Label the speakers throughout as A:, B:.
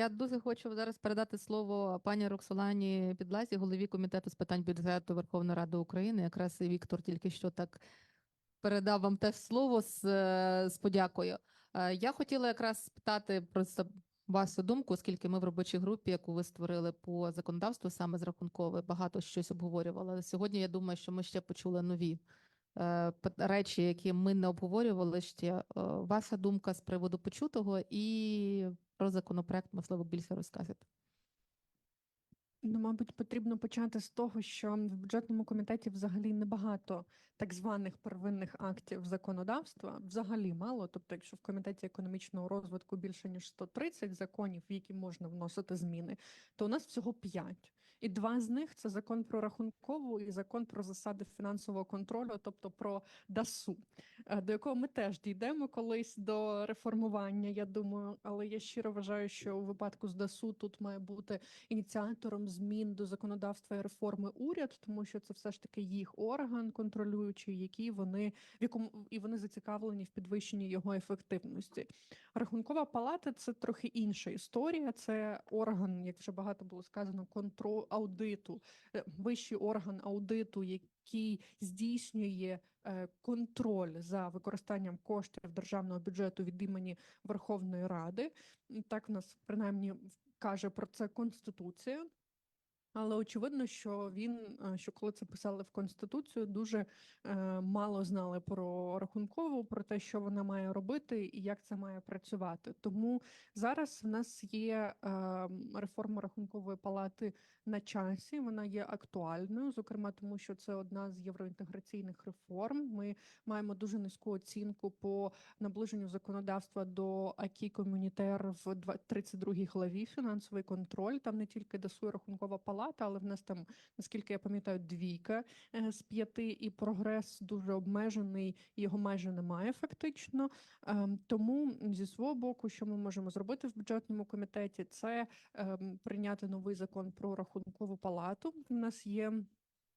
A: Я дуже хочу зараз передати слово пані Роксолані Підлазі, голові комітету з питань бюджету Верховної Ради України. Якраз Віктор тільки що так передав вам теж слово з, е, з подякою. Е, Я хотіла якраз спитати просто вашу думку, оскільки ми в робочій групі, яку ви створили по законодавству, саме з рахункове, багато щось обговорювали. Сьогодні я думаю, що ми ще почули нові речі, які ми не обговорювали ще. Е, Ваша думка з приводу почутого і про законопроект, можливо, більше розкажете.
B: Ну, мабуть, потрібно почати з того, що в бюджетному комітеті взагалі небагато так званих первинних актів законодавства, взагалі мало. Тобто, якщо в комітеті економічного розвитку більше ніж 130 законів, в які можна вносити зміни, то у нас всього 5. І два з них це закон про рахункову і закон про засади фінансового контролю, тобто про ДАСУ, е, до якого ми теж дійдемо колись до реформування. Я думаю, але я щиро вважаю, що у випадку з ДАСУ тут має бути ініціатором змін до законодавства і реформи уряд, тому що це все ж таки їх орган контролюючий, який вони в якому і вони зацікавлені в підвищенні його ефективності. Рахункова палата це трохи інша історія. Це орган, як вже багато було сказано, контроль аудиту, е, вищий орган аудиту, який здійснює е, контроль за використанням коштів державного бюджету від імені Верховної Ради. Так в нас принаймні каже про це Конституція. Але очевидно, що він, е, що коли це писали в Конституцію, дуже е, мало знали про рахункову, про те, що вона має робити і як це має працювати. Тому зараз в нас є е, реформа рахункової палати на часі. Вона є актуальною, зокрема, тому що це одна з євроінтеграційних реформ. Ми маємо дуже низьку оцінку по наближенню законодавства до АКІ Комунітер в два- 32 главі фінансовий контроль. Там не тільки ДАСУ рахункова палата, але в нас там, наскільки я пам'ятаю, двійка е, з п'яти, і прогрес дуже обмежений, його майже немає фактично. Ем, Тому зі свого боку, що ми можемо зробити в бюджетному комітеті, це ем, прийняти новий закон про рахункову палату. У нас є.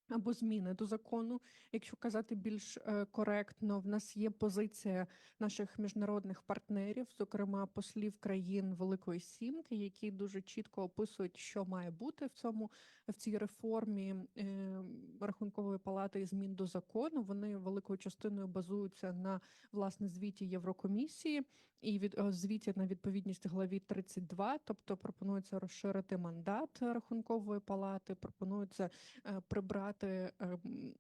B: Або зміни до закону, якщо казати більш е, коректно, в нас є позиція наших міжнародних партнерів, зокрема послів країн Великої Сімки, які дуже чітко описують, що має бути в цьому в цій реформі е, рахункової палати і змін до закону. Вони великою частиною базуються на власне звіті Єврокомісії і від е, звіті на відповідність главі 32, тобто пропонується розширити мандат рахункової палати, пропонується е, прибрати е, м,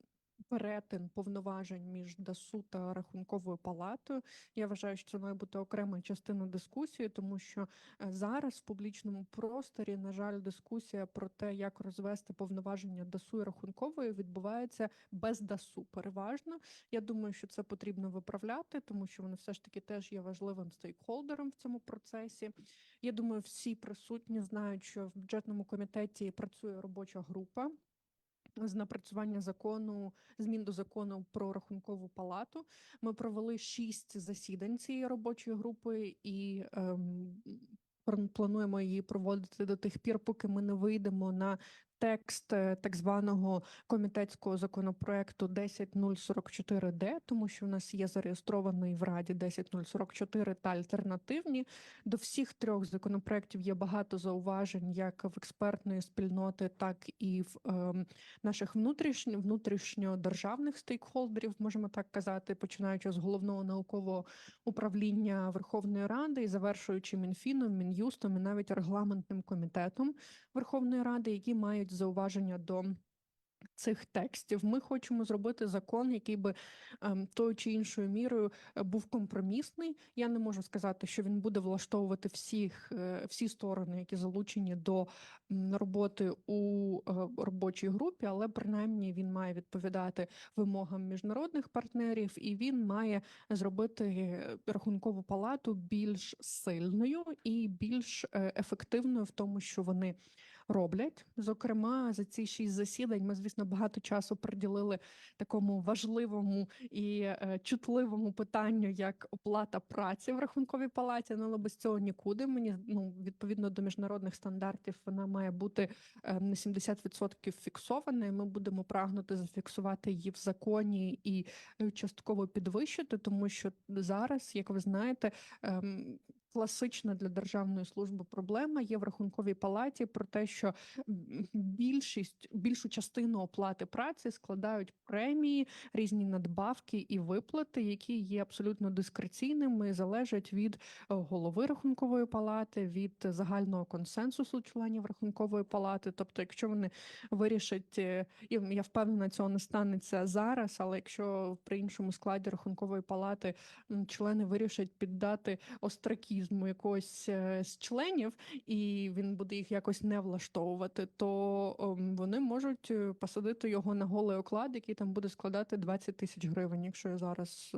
B: перетин повноважень між ДАСУ та рахунковою палатою. Я вважаю, що це має бути окрема частина дискусії, тому що е, зараз в публічному просторі, на жаль, дискусія про те, як розвести повноваження ДАСУ і рахункової, відбувається без ДАСУ. Переважно я думаю, що це потрібно виправляти, тому що вони все ж таки теж є важливим стейкхолдером в цьому процесі. Я думаю, всі присутні знають, що в бюджетному комітеті працює робоча група. З напрацювання закону змін до закону про рахункову палату. Ми провели шість засідань цієї робочої групи і ем, плануємо її проводити до тих пір, поки ми не вийдемо на текст е, так званого комітетського законопроекту 10044Д, тому що в нас є зареєстрований в Раді 10044 та альтернативні. До всіх трьох законопроєктів є багато зауважень, як в експертної спільноти, так і в ем, наших внутрішньо внутрішньодержавних стейкхолдерів, можемо так казати, починаючи з головного наукового управління Верховної Ради і завершуючи Мінфіном, Мін'юстом і навіть регламентним комітетом Верховної Ради, які мають зауваження до. Цих текстів ми хочемо зробити закон, який би ем, тою чи іншою мірою е, був компромісний. Я не можу сказати, що він буде влаштовувати всіх е, всі сторони, які залучені до м, роботи у е, робочій групі, але принаймні він має відповідати вимогам міжнародних партнерів, і він має зробити е, рахункову палату більш сильною і більш е, ефективною в тому, що вони роблять. Зокрема, за ці шість засідань ми, звісно, багато часу приділили такому важливому і е, чутливому питанню, як оплата праці в рахунковій палаті. Ну, але без цього нікуди. Мені ну відповідно до міжнародних стандартів вона має бути е, на 70% фіксована. і Ми будемо прагнути зафіксувати її в законі і е, частково підвищити, тому що зараз, як ви знаєте, ем, класична для державної служби проблема є в рахунковій палаті про те, що більшість більшу частину оплати праці складають премії, різні надбавки і виплати, які є абсолютно дискреційними, залежать від е, голови рахункової палати, від загального консенсусу членів рахункової палати. Тобто, якщо вони вирішать, е, і я впевнена, цього не станеться зараз, але якщо при іншому складі рахункової палати члени вирішать піддати остракізму якогось е, з членів, і він буде їх якось не влаштовувати, то ем, вони можуть е, посадити його на голий оклад, який там буде складати 20 тисяч гривень, якщо я зараз.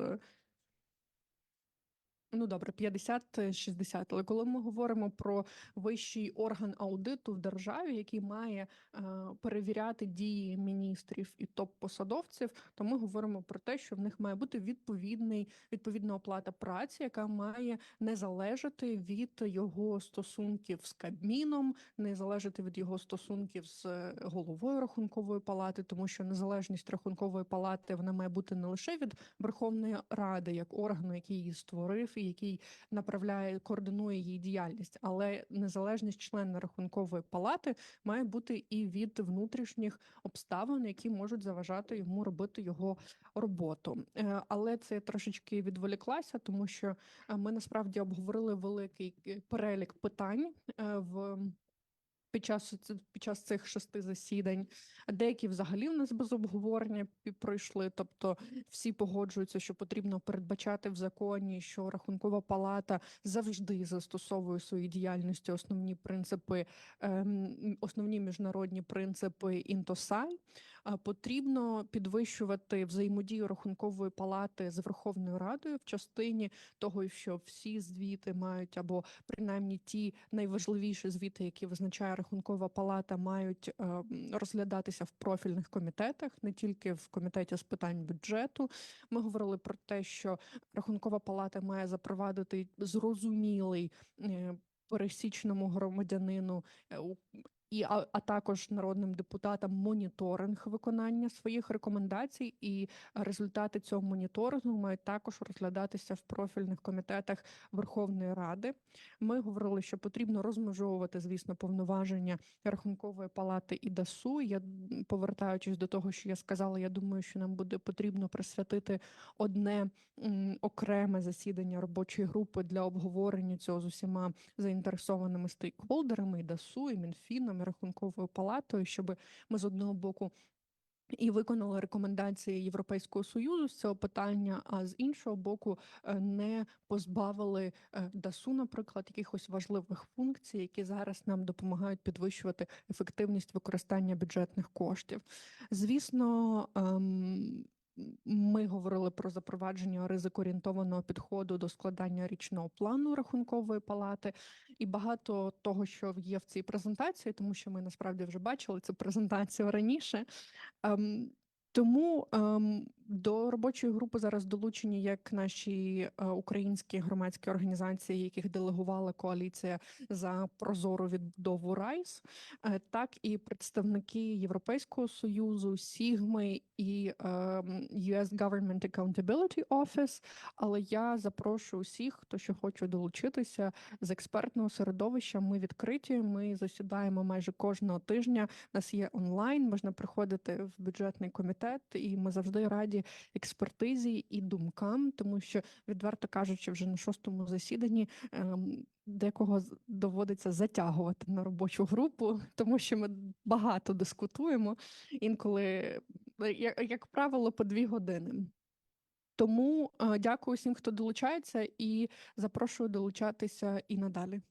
B: Ну добре, 50-60. Але коли ми говоримо про вищий орган аудиту в державі, який має е, перевіряти дії міністрів і топ-посадовців, то ми говоримо про те, що в них має бути відповідний відповідна оплата праці, яка має не залежати від його стосунків з Кабміном, не залежати від його стосунків з е, головою рахункової палати, тому що незалежність рахункової палати вона має бути не лише від Верховної Ради, як органу, який її створив і який направляє, координує її діяльність, але незалежність члена рахункової палати має бути і від внутрішніх обставин, які можуть заважати йому робити його роботу. Е, Але це трошечки відволіклася, тому що е, ми насправді обговорили великий е, перелік питань в. Під час під час цих шести засідань деякі взагалі в нас без обговорення пройшли. Тобто всі погоджуються, що потрібно передбачати в законі, що рахункова палата завжди застосовує свої діяльності основні принципи, ем, основні міжнародні принципи інтосай. Потрібно підвищувати взаємодію рахункової палати з Верховною Радою в частині того, що всі звіти мають або принаймні ті найважливіші звіти, які визначає рахункова палата, мають е, розглядатися в профільних комітетах, не тільки в комітеті з питань бюджету. Ми говорили про те, що рахункова палата має запровадити зрозумілий е, пересічному громадянину е, і а, а також народним депутатам моніторинг виконання своїх рекомендацій, і результати цього моніторингу мають також розглядатися в профільних комітетах Верховної Ради. Ми говорили, що потрібно розмежовувати, звісно, повноваження Рахункової палати і ДАСУ. Я повертаючись до того, що я сказала, я думаю, що нам буде потрібно присвятити одне м, окреме засідання робочої групи для обговорення цього з усіма заінтересованими стейкхолдерами, і ДАСУ, і Мінфіном, Рахунковою палатою, щоб ми з одного боку. І виконали рекомендації Європейського союзу з цього питання, а з іншого боку, е, не позбавили е, ДАСУ, наприклад, якихось важливих функцій, які зараз нам допомагають підвищувати ефективність використання бюджетних коштів. Звісно, ем, ми говорили про запровадження ризикоорієнтованого підходу до складання річного плану рахункової палати, і багато того, що є в цій презентації, тому що ми насправді вже бачили цю презентацію раніше. Ем, тому ем, до робочої групи зараз долучені як наші е, українські громадські організації, яких делегувала коаліція за прозору відбудову РАЙС, е, так і представники Європейського союзу, Сігми і ем, US Government Accountability Office. Але я запрошую усіх, хто ще хоче долучитися з експертного середовища. Ми відкриті. Ми засідаємо майже кожного тижня. У нас є онлайн, можна приходити в бюджетний комітет, і ми завжди раді експертизі і думкам, тому що, відверто кажучи, вже на шостому засіданні ем, декого доводиться затягувати на робочу групу, тому що ми багато дискутуємо. Інколи, е, як, як правило, по дві години. Тому е, дякую всім, хто долучається, і запрошую долучатися і надалі.